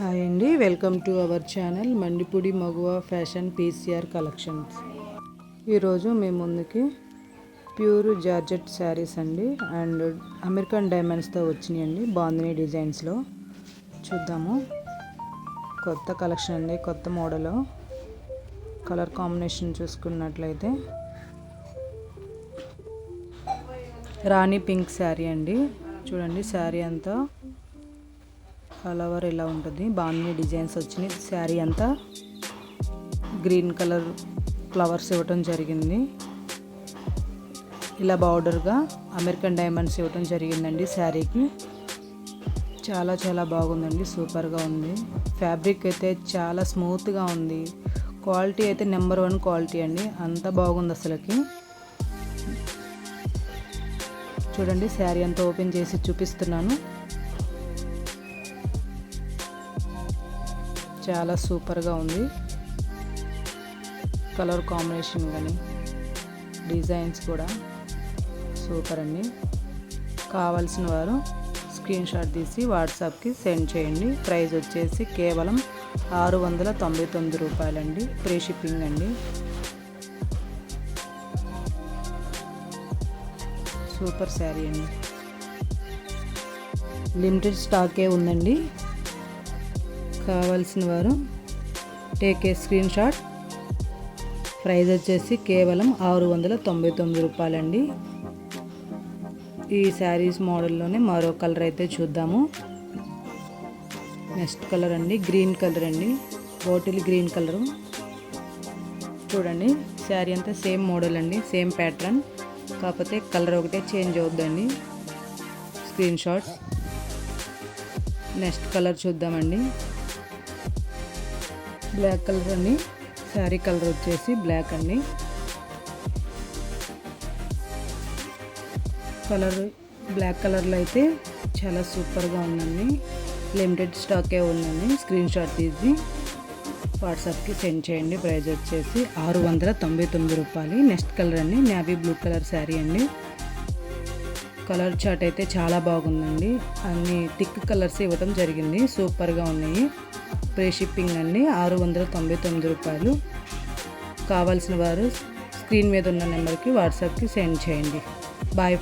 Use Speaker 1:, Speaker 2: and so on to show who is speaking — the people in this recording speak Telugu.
Speaker 1: హాయ్ అండి welcome to our channel Mandipudi Maguva fashion PCR collections. ఈరోజు మీ ముందుకి ప్యూర్ జార్జెట్ శారీస్ అండి అండ్ అమెరికన్ డైమండ్స్తో వచ్చినాయండి బాందిని డిజైన్స్లో. చూద్దాము. కొత్త కలెక్షన్ అండి కొత్త మోడల్. కలర్ కాంబినేషన్ చూసుకున్నట్లయితే. రాణి పింక్ శారీ అండి. చూడండి శారీ అంతా ఫ్లవర్ ఇలా ఉంటుంది? బాగున్నాయి డిజైన్స్ వచ్చినాయి. శారీ అంతా గ్రీన్ కలర్ ఫ్లవర్స్ ఇవ్వటం జరిగింది. ఇలా బార్డర్గా అమెరికన్ డైమండ్స్ ఇవ్వటం జరిగిందండి శారీకి. చాలా చాలా బాగుందండి. సూపర్గా ఉంది. ఫ్యాబ్రిక్ అయితే చాలా స్మూత్గా ఉంది. క్వాలిటీ అయితే నెంబర్ వన్ క్వాలిటీ అండి. అంత బాగుంది అసలుకి. చూడండి శారీ అంతా ఓపెన్ చేసి చూపిస్తున్నాను. చాలా సూపర్గా ఉంది. కలర్ కాంబినేషన్ కానీ డిజైన్స్ కూడా సూపర్ అండి. కావాల్సిన వారు స్క్రీన్ షాట్ తీసి వాట్సాప్కి సెండ్ చేయండి. ప్రైస్ వచ్చేసి కేవలం ఆరు వందల తొంభై తొమ్మిది రూపాయలండి. ఫ్రీ షిప్పింగ్ అండి. సూపర్ శారీ అండి. లిమిటెడ్ స్టాకే ఉందండి. కావాల్సిన వారు take a screen shot price వచ్చేసి కేవలం ఆరు వందల తొంభై తొమ్మిది రూపాయలండి. ఈ శారీస్ మోడల్లోనే మరో కలర్ అయితే చూద్దాము. నెక్స్ట్ కలర్ అండి గ్రీన్ కలర్ అండి. బాటిల్ గ్రీన్ కలరు చూడండి శారీ అంతా సేమ్ మోడల్ అండి సేమ్ ప్యాటర్న్ కాకపోతే కలర్ ఒకటే చేంజ్ అవుద్దండి. స్క్రీన్ షాట్స్ నెక్స్ట్ కలర్ చూద్దామండి. బ్లాక్ కలర్ అండి శారీ కలర్ వచ్చేసి బ్లాక్ అండి. కలర్ బ్లాక్ కలర్లో అయితే చాలా సూపర్గా ఉందండి. లిమిటెడ్ స్టాకే ఉందండి. స్క్రీన్ షాట్ తీసి వాట్సాప్కి సెండ్ చేయండి. ప్రైస్ వచ్చేసి ఆరు వందల తొంభై తొమ్మిది రూపాయలు. నెక్స్ట్ కలర్ అండి నావీ బ్లూ కలర్ శారీ అండి. కలర్ చార్ట్ అయితే చాలా బాగుందండి. అన్ని థిక్ కలర్స్ ఇవ్వడం జరిగింది. సూపర్గా ఉన్నాయి. ఫ్రీ షిప్పింగ్ అండి. ఆరు వందల తొంభై తొమ్మిది రూపాయలు. కావాల్సిన వారు స్క్రీన్ మీద ఉన్న నెంబర్కి వాట్సాప్కి సెండ్ చేయండి. బాయ్